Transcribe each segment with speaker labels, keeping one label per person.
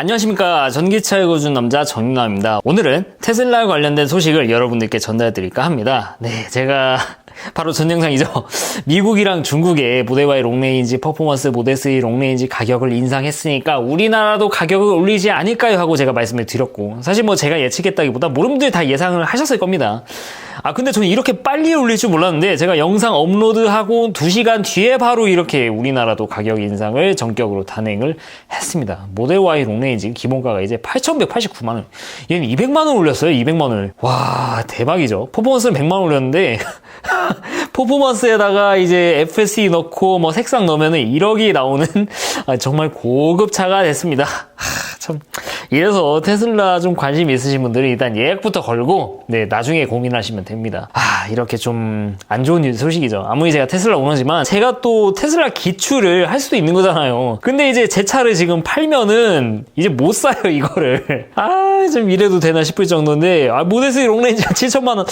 Speaker 1: 안녕하십니까. 전기차에 거준 남자 정윤아입니다. 오늘은 테슬라 관련된 소식을 여러분들께 전달해 드릴까 합니다. 네 제가 바로 전 영상이죠. 미국이랑 중국의 모델 Y 롱레인지 퍼포먼스 모델 3 롱레인지 가격을 인상했으니까 우리나라도 가격을 올리지 않을까요? 하고 제가 말씀을 드렸고 사실 뭐 제가 예측했다기보다 분들이 다 예상을 하셨을 겁니다 아 근데 저는 이렇게 빨리 올릴 줄 몰랐는데 제가 영상 업로드하고 2시간 뒤에 바로 이렇게 우리나라도 가격 인상을 전격으로 단행을 했습니다. 모델 Y 롱레인지 기본가가 이제 8,189만 원. 얘는 200만 원 올렸어요. 200만 원을. 와 대박이죠. 퍼포먼스는 100만 원 올렸는데 퍼포먼스에다가 이제 FSE 넣고 뭐 색상 넣으면 1억이 나오는 아, 정말 고급 차가 됐습니다. 하, 참 이래서 테슬라 좀 관심 있으신 분들은 일단 예약부터 걸고 네 나중에 고민하시면 됩니다. 아 이렇게 좀 안 좋은 소식이죠. 아무리 제가 테슬라 오너지만 제가 또 테슬라 기출을 할 수도 있는 거잖아요. 근데 이제 제 차를 지금 팔면은 이제 못 사요 이거를. 아 좀 이래도 되나 싶을 정도인데 아 모델 3 롱레인지가 7천만 원.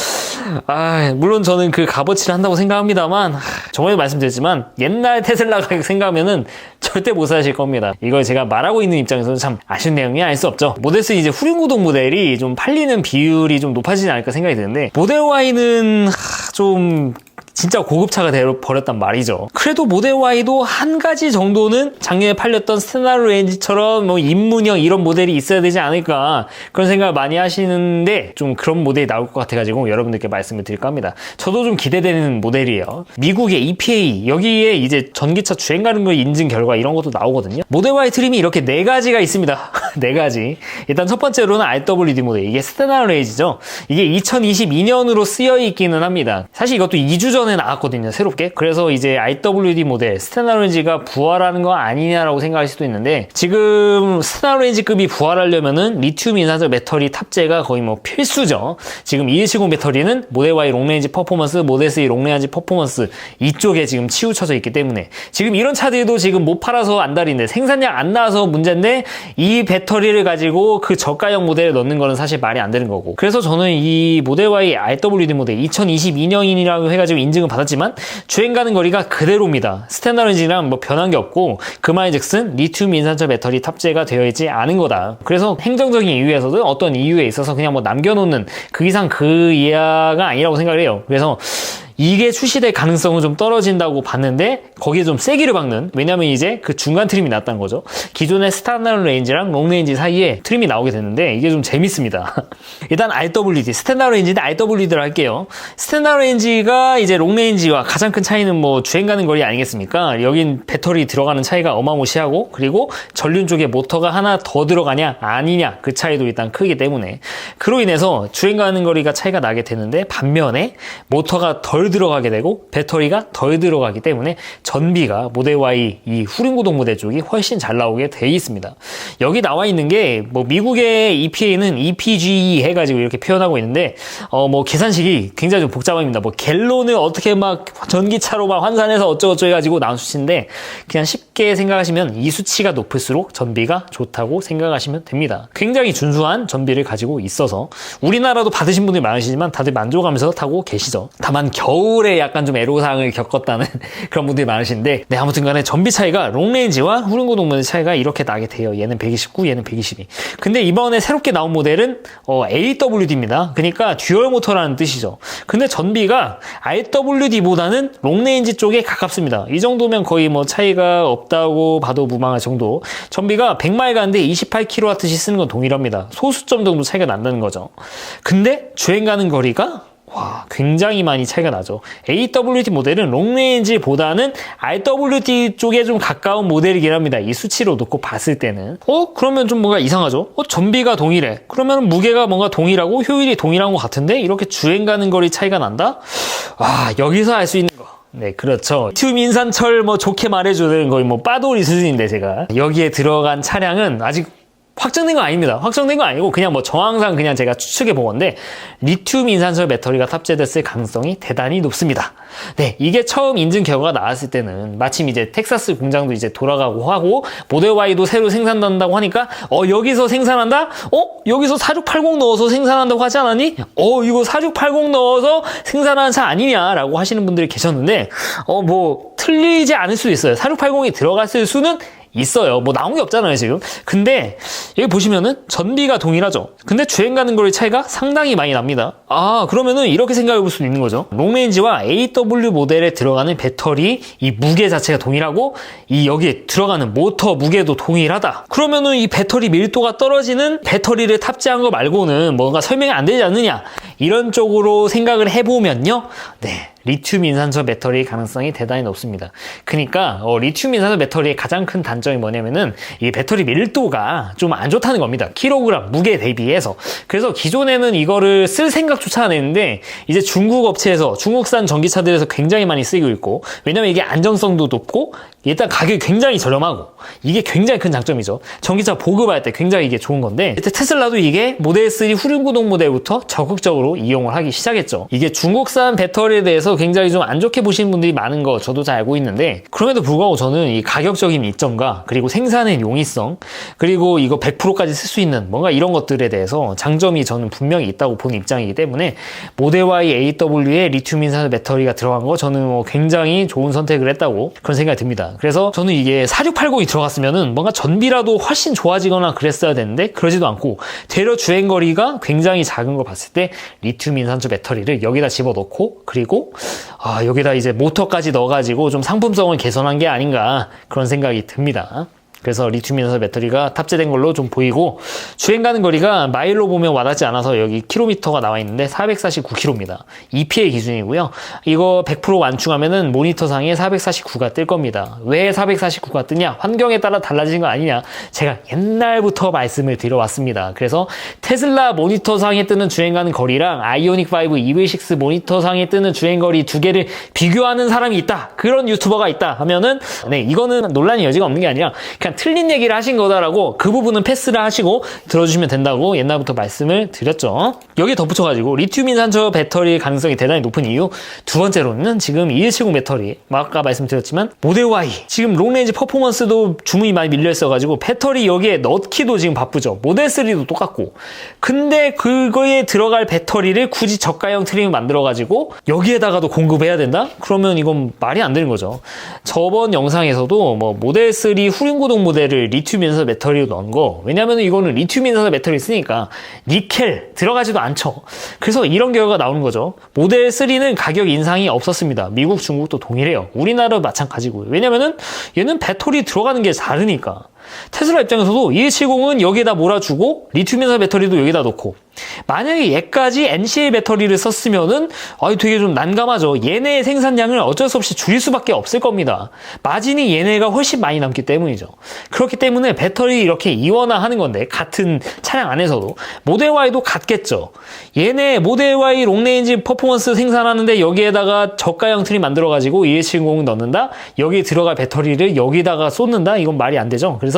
Speaker 1: 아 물론 저는 그 값어치를 한다고 생각합니다만 저번에 말씀드렸지만 옛날 테슬라 가격 생각하면은 절대 못 사실 겁니다. 이걸 제가 말하고 있는 입장에서는 참 아쉬운 내용이 알수 없죠. 모델 3 이제 후륜구동 모델이 좀 팔리는 비율이 좀 높아지지 않을까 생각이 드는데 모델 Y는 좀 진짜 고급차가 되어버렸단 말이죠. 그래도 모델 Y도 한 가지 정도는 작년에 팔렸던 스테나로 레인지처럼 뭐 입문형 이런 모델이 있어야 되지 않을까 그런 생각을 많이 하시는데 좀 그런 모델이 나올 것 같아가지고 여러분들께 말씀을 드릴까 합니다. 저도 좀 기대되는 모델이에요. 미국의 EPA 여기에 이제 전기차 주행 가는 거 인증 결과 이런 것도 나오거든요. 모델 Y 트림이 이렇게 네 가지가 있습니다. 네 가지. 일단 첫 번째로는 RWD 모델 이게 스테나로 레인지죠. 이게 2022년으로 쓰여 있기는 합니다. 사실 이것도 2주 전에 나왔거든요, 새롭게. 그래서 이제 IWD 모델, 스테나로인지가 부활하는 거 아니냐라고 생각할 수도 있는데, 지금 스테나로인지급이 부활하려면은 리튬 인산철 배터리 탑재가 거의 뭐 필수죠. 지금 2170 배터리는 모델 Y 롱레인지 퍼포먼스, 모델 3 롱레인지 퍼포먼스 이쪽에 지금 치우쳐져 있기 때문에 지금 이런 차들도 지금 못 팔아서 안달인데 생산량 안 나와서 문제인데 이 배터리를 가지고 그 저가형 모델에 넣는 거는 사실 말이 안 되는 거고. 그래서 저는 이 모델 Y RWD 모델 2022년이라고 해가지고 인증은 받았지만 주행 가는 거리가 그대로입니다. 스탠다드인지랑 뭐 변한 게 없고 그 말즉슨 리튬 인산철 배터리 탑재가 되어 있지 않은 거다. 그래서 행정적인 이유에서도 어떤 이유에 있어서 그냥 뭐 남겨놓는 그 이상 그 이하가 아니라고 생각을 해요. 그래서 이게 출시될 가능성은 좀 떨어진다고 봤는데 거기에 좀 세기를 박는 왜냐면 이제 그 중간 트림이 났다는 거죠. 기존의 스탠다드 레인지랑 롱 레인지 사이에 트림이 나오게 됐는데 이게 좀 재밌습니다. 일단 RWD 스탠다드 레인지인데 RWD를 할게요. 스탠다드 레인지가 이제 롱 레인지와 가장 큰 차이는 뭐 주행 가는 거리 아니겠습니까? 여긴 배터리 들어가는 차이가 어마무시하고 그리고 전륜 쪽에 모터가 하나 더 들어가냐 아니냐 그 차이도 일단 크기 때문에. 그로 인해서 주행 가는 거리가 차이가 나게 되는데 반면에 모터가 덜 들어가게 되고 배터리가 덜 들어가기 때문에 전비가 모델 Y 이 후륜 구동 모델 쪽이 훨씬 잘 나오게 돼 있습니다. 여기 나와 있는 게 뭐 미국의 EPA는 EPGE 해가지고 이렇게 표현하고 있는데 어 뭐 계산식이 굉장히 좀 복잡합니다. 뭐 갤론을 어떻게 막 전기차로 막 환산해서 어쩌고저쩌고 해가지고 나온 수치인데 그냥 쉽게 생각하시면 이 수치가 높을수록 전비가 좋다고 생각하시면 됩니다. 굉장히 준수한 전비를 가지고 있어서 우리나라도 받으신 분들이 많으시지만 다들 만족하면서 타고 계시죠. 다만 겨울 에 약간 좀 애로사항을 겪었다는 그런 분들이 많으신데 네 아무튼 간에 전비 차이가 롱레인지와 후륜구동 모델 차이가 이렇게 나게 돼요. 얘는 129, 얘는 122. 근데 이번에 새롭게 나온 모델은 어, AWD입니다. 그러니까 듀얼 모터라는 뜻이죠. 근데 전비가 RWD보다는 롱레인지 쪽에 가깝습니다. 이 정도면 거의 뭐 차이가 없다고 봐도 무방할 정도. 전비가 100마일 가는데 28kWh 쓰는 건 동일합니다. 소수점 정도 차이가 난다는 거죠. 근데 주행 가는 거리가 와, 굉장히 많이 차이가 나죠. AWD 모델은 롱레인지보다는 RWD 쪽에 좀 가까운 모델이긴 합니다. 이 수치로 놓고 봤을 때는. 어? 그러면 좀 뭔가 이상하죠? 어? 전비가 동일해. 그러면 무게가 뭔가 동일하고 효율이 동일한 것 같은데? 이렇게 주행 가는 거리 차이가 난다? 와, 여기서 알 수 있는 거. 네, 그렇죠. 튜 인산철 뭐 좋게 말해주는 거의 뭐 빠돌이 수준인데 제가 여기에 들어간 차량은 아직 확정된 거 아닙니다. 확정된 거 아니고 그냥 뭐 정황상 그냥 제가 추측해 본 건데 리튬 인산철 배터리가 탑재됐을 가능성이 대단히 높습니다. 네, 이게 처음 인증 결과가 나왔을 때는 마침 이제 텍사스 공장도 이제 돌아가고 하고 모델 Y도 새로 생산한다고 하니까 어 여기서 생산한다? 어 여기서 4680 넣어서 생산한다고 하지 않았니? 어 이거 4680 넣어서 생산하는 차 아니냐라고 하시는 분들이 계셨는데 어 뭐 틀리지 않을 수도 있어요. 4680이 들어갔을 수는 있어요. 뭐 나온 게 없잖아요, 지금. 근데 여기 보시면은 전비가 동일하죠. 근데 주행 가는 거리 차이가 상당히 많이 납니다. 아, 그러면은 이렇게 생각해 볼 수 있는 거죠. 롱레인지와 AW 모델에 들어가는 배터리 이 무게 자체가 동일하고 이 여기에 들어가는 모터 무게도 동일하다. 그러면은 이 배터리 밀도가 떨어지는 배터리를 탑재한 거 말고는 뭔가 설명이 안 되지 않느냐. 이런 쪽으로 생각을 해 보면요. 네. 리튬 인산철 배터리 가능성이 대단히 높습니다. 그러니까 어, 리튬 인산철 배터리의 가장 큰 단점이 뭐냐면은 이 배터리 밀도가 좀 안 좋다는 겁니다. 킬로그램 무게 대비해서. 그래서 기존에는 이거를 쓸 생각조차 안 했는데 이제 중국 업체에서 중국산 전기차들에서 굉장히 많이 쓰이고 있고 왜냐면 이게 안정성도 높고 일단 가격이 굉장히 저렴하고 이게 굉장히 큰 장점이죠. 전기차 보급할 때 굉장히 이게 좋은 건데 테슬라도 이게 모델 3 후륜구동 모델부터 적극적으로 이용을 하기 시작했죠. 이게 중국산 배터리에 대해서 굉장히 좀 안 좋게 보시는 분들이 많은 거 저도 잘 알고 있는데 그럼에도 불구하고 저는 이 가격적인 이점과 그리고 생산의 용이성 그리고 이거 100%까지 쓸 수 있는 뭔가 이런 것들에 대해서 장점이 저는 분명히 있다고 보는 입장이기 때문에 모델 Y AW에 리튬 인산 배터리가 들어간 거 저는 뭐 굉장히 좋은 선택을 했다고 그런 생각이 듭니다. 그래서 저는 이게 4680이 들어갔으면은 뭔가 전비라도 훨씬 좋아지거나 그랬어야 되는데 그러지도 않고 되려 주행 거리가 굉장히 작은 걸 봤을 때 리튬 인산철 배터리를 여기다 집어넣고 그리고 아, 여기다 이제 모터까지 넣어가지고 좀 상품성을 개선한 게 아닌가 그런 생각이 듭니다. 그래서 리튬 인산 배터리가 탑재된 걸로 좀 보이고 주행 가는 거리가 마일로 보면 와닿지 않아서 여기 킬로미터가 나와 있는데 449km입니다. EPA 기준이고요. 이거 100% 완충하면은 모니터상에 449가 뜰 겁니다. 왜 449가 뜨냐? 환경에 따라 달라지는 거 아니냐? 제가 옛날부터 말씀을 드려왔습니다. 그래서 테슬라 모니터상에 뜨는 주행 가는 거리랑 아이오닉 5 EV6 모니터상에 뜨는 주행 거리 두 개를 비교하는 사람이 있다. 그런 유튜버가 있다 하면은 네, 이거는 논란의 여지가 없는 게 아니라 그냥 틀린 얘기를 하신 거다라고 그 부분은 패스를 하시고 들어주시면 된다고 옛날부터 말씀을 드렸죠. 여기에 덧붙여가지고 리튬 인산철 배터리 가능성이 대단히 높은 이유 두 번째로는 지금 2170 배터리 아까 말씀드렸지만 모델 Y 지금 롱레인지 퍼포먼스도 주문이 많이 밀려 있어가지고 배터리 여기에 넣기도 지금 바쁘죠. 모델 3도 똑같고 근데 그거에 들어갈 배터리를 굳이 저가형 트림을 만들어가지고 여기에다가도 공급해야 된다? 그러면 이건 말이 안 되는 거죠. 저번 영상에서도 뭐 모델 3 후륜구동 모델을 리튬 인산 배터리로 넣은 거 왜냐면 이거는 리튬 인산 배터리 쓰니까 니켈 들어가지도 않죠. 그래서 이런 결과가 나오는 거죠. 모델 3는 가격 인상이 없었습니다. 미국, 중국도 동일해요. 우리나라도 마찬가지고요. 왜냐면은 얘는 배터리 들어가는 게 다르니까. 테슬라 입장에서도 2170은 여기에다 몰아주고 리튬 인산 배터리도 여기다 넣고 만약에 얘까지 NCA 배터리를 썼으면은 아 되게 좀 난감하죠. 얘네의 생산량을 어쩔 수 없이 줄일 수밖에 없을 겁니다. 마진이 얘네가 훨씬 많이 남기 때문이죠. 그렇기 때문에 배터리 이렇게 이원화하는 건데 같은 차량 안에서도 모델 Y도 같겠죠. 얘네 모델 Y 롱레인지 퍼포먼스 생산하는데 여기에다가 저가형 트림 만들어 가지고 2170 넣는다. 여기 들어갈 배터리를 여기다가 쏟는다. 이건 말이 안 되죠. 그래서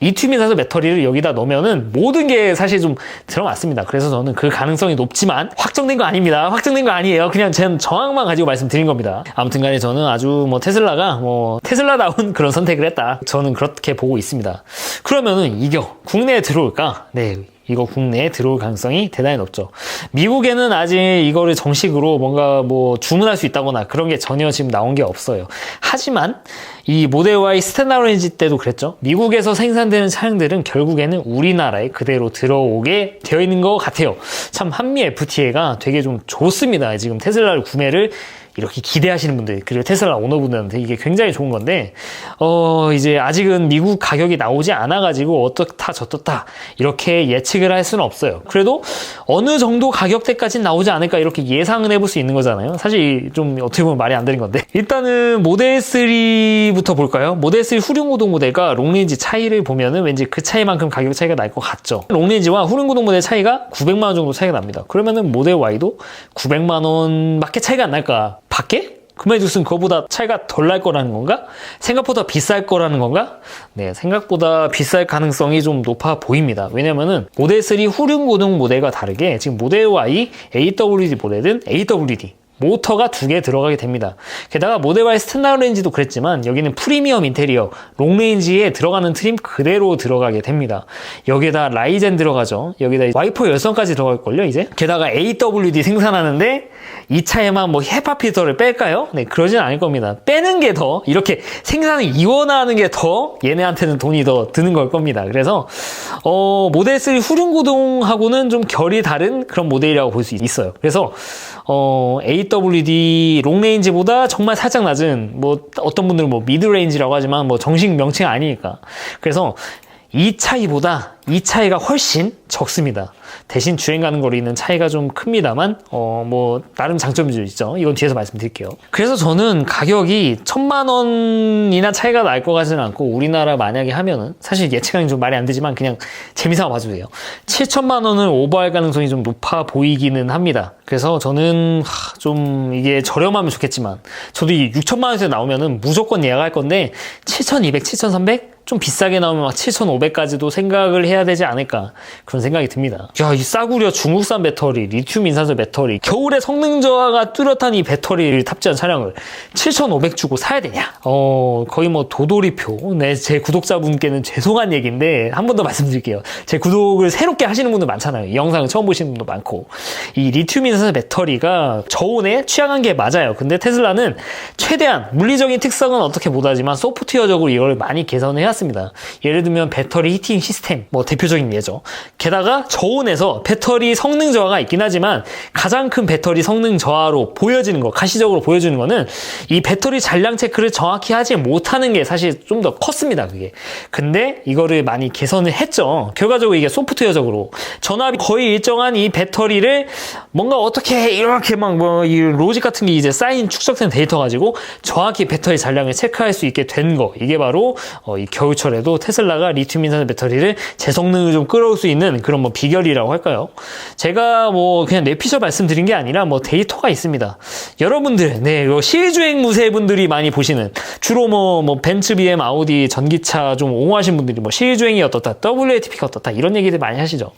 Speaker 1: 리튬 인산소 배터리를 여기다 넣으면은 모든 게 사실 좀 들어맞습니다. 그래서 저는 그 가능성이 높지만 확정된 거 아닙니다. 확정된 거 아니에요. 그냥 제 정황만 가지고 말씀드린 겁니다. 아무튼 간에 저는 아주 뭐 테슬라가 뭐 테슬라다운 그런 선택을 했다. 저는 그렇게 보고 있습니다. 그러면은 이겨 국내에 들어올까? 네. 이거 국내에 들어올 가능성이 대단히 높죠. 미국에는 아직 이거를 정식으로 뭔가 뭐 주문할 수 있다거나 그런 게 전혀 지금 나온 게 없어요. 하지만 이 모델 Y 스탠다로인지 때도 그랬죠. 미국에서 생산되는 차량들은 결국에는 우리나라에 그대로 들어오게 되어 있는 것 같아요. 참 한미 FTA가 되게 좀 좋습니다. 지금 테슬라를 구매를 이렇게 기대하시는 분들 그리고 테슬라 오너분들한테 이게 굉장히 좋은 건데 어 이제 아직은 미국 가격이 나오지 않아 가지고 어떻다 저떻다 이렇게 예측을 할 수는 없어요. 그래도 어느 정도 가격대까지 나오지 않을까 이렇게 예상은 해볼 수 있는 거잖아요. 사실 좀 어떻게 보면 말이 안 되는 건데 일단은 모델 3부터 볼까요? 모델 3 후륜구동 모델과 롱레인지 차이를 보면은 왠지 그 차이만큼 가격 차이가 날 것 같죠. 롱레인지와 후륜구동 모델 차이가 900만 원 정도 차이가 납니다. 그러면은 모델 Y도 900만 원밖에 차이가 안 날까? 밖에? 무슨 그거보다 차이가 덜 날 거라는 건가? 생각보다 비쌀 거라는 건가? 네, 생각보다 비쌀 가능성이 좀 높아 보입니다. 왜냐면은 모델 3 후륜 고등 모델과 다르게 지금 모델 Y AWD 모델은 AWD 모터가 두 개 들어가게 됩니다. 게다가 모델 Y 스탠다드 레인지도 그랬지만 여기는 프리미엄 인테리어 롱 레인지에 들어가는 트림 그대로 들어가게 됩니다. 여기에다 라이젠 들어가죠. 여기다 와이퍼 열선까지 들어갈걸요 이제. 게다가 AWD 생산하는데 이 차에만 뭐 헤파 필터를 뺄까요? 네 그러진 않을 겁니다. 빼는 게 더 이렇게 생산을 이원화하는 게 더 얘네한테는 돈이 더 드는 걸 겁니다. 그래서 어, 모델 3 후륜 구동하고는 좀 결이 다른 그런 모델이라고 볼 수 있어요. 그래서 어, AWD 롱레인지보다 정말 살짝 낮은 뭐 어떤 분들은 뭐 미드레인지라고 하지만 뭐 정식 명칭이 아니니까. 그래서 이 차이보다 이 차이가 훨씬 적습니다. 대신 주행 가는 거리는 차이가 좀 큽니다만 어 뭐 나름 장점이 좀 있죠. 이건 뒤에서 말씀드릴게요. 그래서 저는 가격이 천만 원이나 차이가 날 것 같지는 않고 우리나라 만약에 하면은 사실 예측하기 좀 말이 안 되지만 그냥 재미삼아 봐주세요. 7천만 원을 오버할 가능성이 좀 높아 보이기는 합니다. 그래서 저는 하, 좀 이게 저렴하면 좋겠지만 저도 이 6천만 원에서 나오면은 무조건 예약할 건데 7,200, 7,300 좀 비싸게 나오면 막 7,500까지도 생각을 해야 되지 않을까 그런 생각이 듭니다. 야, 이 싸구려 중국산 배터리, 리튬 인산소 배터리, 겨울에 성능 저하가 뚜렷한 이 배터리를 탑재한 차량을 7,500 주고 사야 되냐? 어, 거의 뭐 도돌이표. 네, 제 구독자분께는 죄송한 얘기인데 한 번 더 말씀드릴게요. 제 구독을 새롭게 하시는 분들 많잖아요. 이 영상을 처음 보시는 분도 많고. 이 리튬 인산소 배터리가 저온에 취약한 게 맞아요. 근데 테슬라는 최대한 물리적인 특성은 어떻게 못하지만 소프트웨어적으로 이걸 많이 개선을 해왔습니다. 예를 들면 배터리 히팅 시스템, 뭐 대표적인 예죠. 게다가 저온에서 배터리 성능 저하가 있긴 하지만 가장 큰 배터리 성능 저하로 보여지는 거, 가시적으로 보여주는 거는 이 배터리 잔량 체크를 정확히 하지 못하는 게 사실 좀 더 컸습니다, 그게. 근데 이거를 많이 개선을 했죠. 결과적으로 이게 소프트웨어적으로 전압이 거의 일정한 이 배터리를 뭔가 어떻게 이렇게 막 뭐 이 로직 같은 게 이제 쌓인 축적된 데이터 가지고 정확히 배터리 잔량을 체크할 수 있게 된 거. 이게 바로 어, 이 겨울철에도 테슬라가 리튬 인산 배터리를 제 성능을 좀 끌어올 수 있는 그런 뭐 비결이라고 할까요? 제가 뭐 그냥 내피셜 말씀드린 게 아니라 뭐 데이터가 있습니다. 여러분들, 네, 요 실주행 무쇠분들이 많이 보시는 주로 뭐, 뭐 벤츠, BM, 아우디 전기차 좀 옹호하신 분들이 뭐 실주행이 어떻다, WLTP가 어떻다 이런 얘기들 많이 하시죠.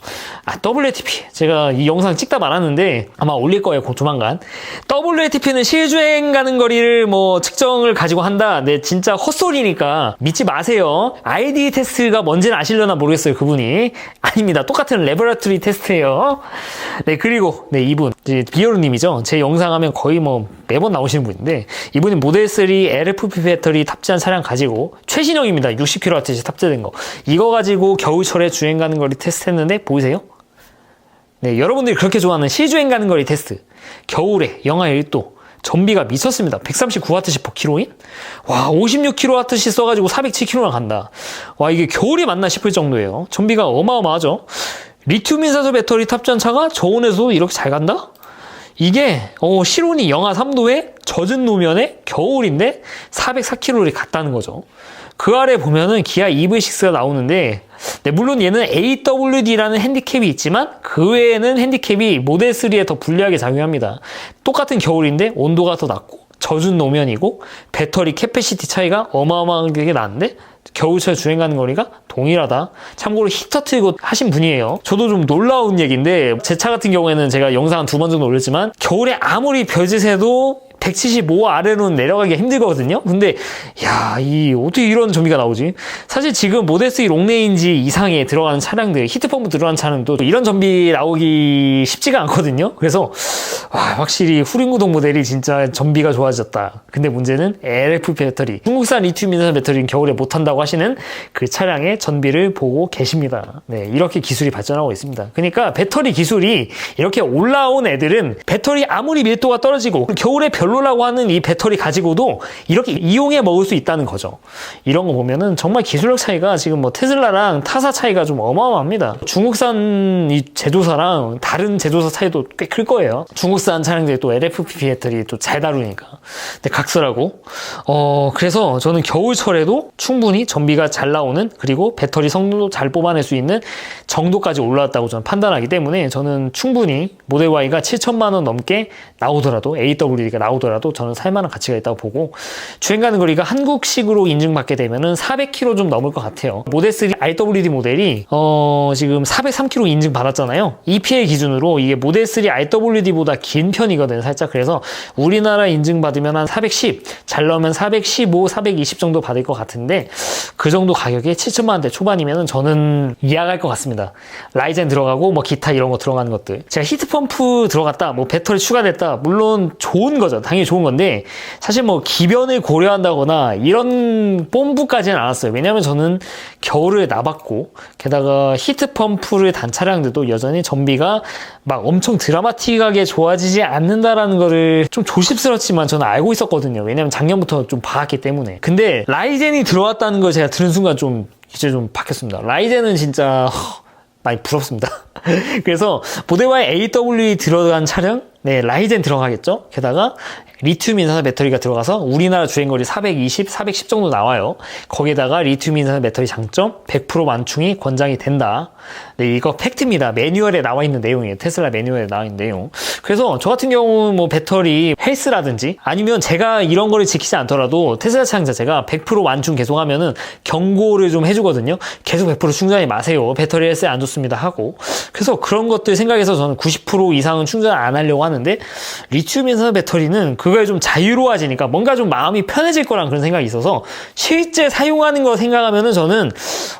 Speaker 1: 아, WLTP 제가 이 영상 찍다 말았는데 아마 올릴 거예요, 곧 조만간. WLTP는 실주행 가는 거리를 뭐 측정을 가지고 한다. 네, 진짜 헛소리니까 믿지 마세요. ID 테스트가 뭔지는 아시려나 모르겠어요, 그분이. 아닙니다. 똑같은 레버러토리 테스트예요. 네, 그리고 네, 이분 이제 비어루님이죠. 제 영상 하면 거의 뭐 매번 나오시는 분인데 이분이 모델 3 LFP 배터리 탑재한 차량 가지고 최신형입니다. 60kWh 탑재된 거. 이거 가지고 겨울철에 주행 가는 거리 테스트했는데 보이세요? 네, 여러분들이 그렇게 좋아하는 시주행 가는 거리 테스트. 겨울에 영하 1도. 전비가 미쳤습니다. 139W per kg인? 와, 56kWh 써가지고 407km나 간다. 와, 이게 겨울이 맞나 싶을 정도예요. 전비가 어마어마하죠. 리튬 인산소 배터리 탑재한 차가 저온에서도 이렇게 잘 간다? 이게 어, 실온이 영하 3도에 젖은 노면에 겨울인데 404km를 갔다는 거죠. 그 아래 보면은 기아 EV6가 나오는데 네, 물론 얘는 AWD라는 핸디캡이 있지만 그 외에는 핸디캡이 모델 3에 더 불리하게 작용합니다. 똑같은 겨울인데 온도가 더 낮고 젖은 노면이고 배터리 캐패시티 차이가 어마어마하게 나는데 겨울철 주행 가는 거리가 동일하다. 참고로 히터 틀고 하신 분이에요. 저도 좀 놀라운 얘기인데 제 차 같은 경우에는 제가 영상 두 번 정도 올렸지만 겨울에 아무리 별짓해도 175 아래로는 내려가기가 힘들거든요. 근데 야, 이 어떻게 이런 전비가 나오지? 사실 지금 모델 3 롱레인지 이상에 들어가는 차량들, 히트펌프 들어간 또 이런 전비 나오기 쉽지가 않거든요. 그래서 와, 확실히 후륜구동 모델이 진짜 전비가 좋아졌다. 근데 문제는 LFP 배터리, 중국산 리튬 인산 배터리는 겨울에 못 한다고 하시는 그 차량의 전비를 보고 계십니다. 네, 이렇게 기술이 발전하고 있습니다. 그러니까 배터리 기술이 이렇게 올라온 애들은 배터리 아무리 밀도가 떨어지고 겨울에 별로 라고 하는 이 배터리 가지고도 이렇게 이용해 먹을 수 있다는 거죠. 이런 거 보면은 정말 기술력 차이가 지금 뭐 테슬라랑 타사 차이가 좀 어마어마합니다. 중국산 이 제조사랑 다른 제조사 차이도 꽤 클 거예요. 중국산 차량들이 또 LFP 배터리 또 잘 다루니까. 근데 각설하고. 어, 그래서 저는 겨울철에도 충분히 전비가 잘 나오는 그리고 배터리 성능도 잘 뽑아낼 수 있는 정도까지 올라왔다고 저는 판단하기 때문에 저는 충분히 모델 Y가 7천만 원 넘게 나오더라도 AWD가 나오더라도 저는 살만한 가치가 있다고 보고 주행 가는 거리가 한국식으로 인증받게 되면은 400km 좀 넘을 것 같아요. 모델 3 IWD 모델이 어 지금 403km 인증 받았잖아요. EPA 기준으로 이게 모델 3 IWD보다 긴 편이거든요, 살짝. 그래서 우리나라 인증받으면 한 410, 잘 나오면 415, 420 정도 받을 것 같은데 그 정도 가격에 7천만 원대 초반이면 저는 예약할 것 같습니다. 라이젠 들어가고 뭐 기타 이런 거 들어가는 것들. 제가 히트펌프 들어갔다, 뭐 배터리 추가됐다, 물론 좋은 거죠. 당연히 좋은 건데 사실 뭐 기변을 고려한다거나 이런 뽐부까지는 않았어요. 왜냐면 저는 겨울을 나봤고 게다가 히트펌프를 단 차량들도 여전히 전비가 막 엄청 드라마틱하게 좋아지지 않는다라는 거를 좀 조심스럽지만 저는 알고 있었거든요. 왜냐면 작년부터 좀 봐왔기 때문에. 근데 라이젠이 들어왔다는 걸 제가 들은 순간 좀 이제 좀 바뀌었습니다. 라이젠은 진짜 허, 많이 부럽습니다. 그래서 모델Y AW 들어간 차량, 네, 라이젠 들어가겠죠? 게다가 리튬 인산화 배터리가 들어가서 우리나라 주행거리 420, 410 정도 나와요. 거기다가 리튬 인산화 배터리 장점 100% 완충이 권장이 된다. 네, 이거 팩트입니다. 매뉴얼에 나와 있는 내용이에요. 테슬라 매뉴얼에 나와 있는 내용. 그래서 저 같은 경우 뭐 배터리 헬스라든지 아니면 제가 이런 거를 지키지 않더라도 테슬라 차량 자체가 100% 완충 계속 하면은 경고를 좀 해주거든요. 계속 100% 충전하지 마세요. 배터리 헬스에 안 좋습니다 하고. 그래서 그런 것들 생각해서 저는 90% 이상은 충전 안 하려고 하는 데 리튬 인산화 배터리는 그거에 좀 자유로워지니까 뭔가 좀 마음이 편해질 거란 그런 생각이 있어서 실제 사용하는 거 생각하면은 저는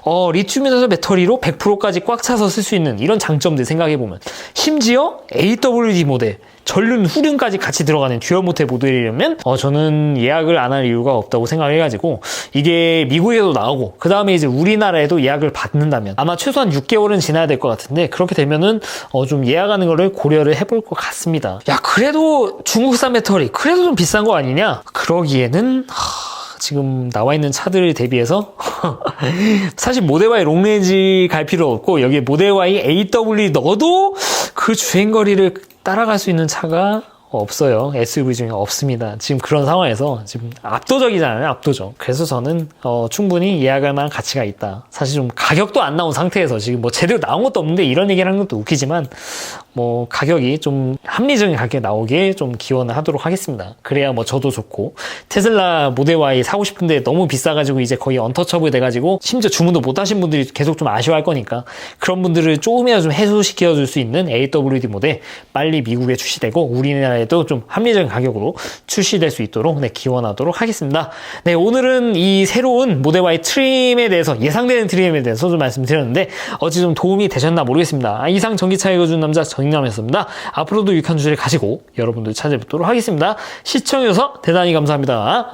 Speaker 1: 어, 리튬 인산화 배터리로 100%까지 꽉 차서 쓸 수 있는 이런 장점들 생각해 보면 심지어 AWD 모델 전륜 후륜까지 같이 들어가는 듀얼 모텔 모델이라면 어, 저는 예약을 안 할 이유가 없다고 생각해가지고 이게 미국에도 나오고 그 다음에 이제 우리나라에도 예약을 받는다면 아마 최소한 6개월은 지나야 될 것 같은데 그렇게 되면은 어, 좀 예약하는 거를 고려를 해볼 것 같습니다. 야 그래도 중국산 배터리 그래도 좀 비싼 거 아니냐? 그러기에는 하... 지금 나와 있는 차들 대비해서 사실 모델 Y 롱레인지 갈 필요 없고 여기에 모델 Y AW 넣어도 그 주행거리를 따라갈 수 있는 차가 없어요. SUV 중에 없습니다. 지금 그런 상황에서 지금 압도적이잖아요. 압도적. 그래서 저는 어, 충분히 예약할 만한 가치가 있다. 사실 좀 가격도 안 나온 상태에서 지금 뭐 제대로 나온 것도 없는데 이런 얘기를 하는 것도 웃기지만 뭐 가격이 좀 합리적인 가격에 나오게 좀 기원을 하도록 하겠습니다. 그래야 뭐 저도 좋고 테슬라 모델 Y 사고 싶은데 너무 비싸가지고 이제 거의 언터처블 돼가지고 심지어 주문도 못 하신 분들이 계속 좀 아쉬워할 거니까 그런 분들을 조금이라도 좀 해소시켜 줄 수 있는 AWD 모델 빨리 미국에 출시되고 우리나라에도 좀 합리적인 가격으로 출시될 수 있도록 네, 기원하도록 하겠습니다. 네 오늘은 이 새로운 모델 Y 트림에 대해서 예상되는 트림에 대해서 좀 말씀드렸는데 어찌 좀 도움이 되셨나 모르겠습니다. 아, 이상 전기차 읽어준 남자 정남이었습니다. 앞으로도 유익한 주제를 가지고 여러분들 찾아뵙도록 하겠습니다. 시청해주셔서 대단히 감사합니다.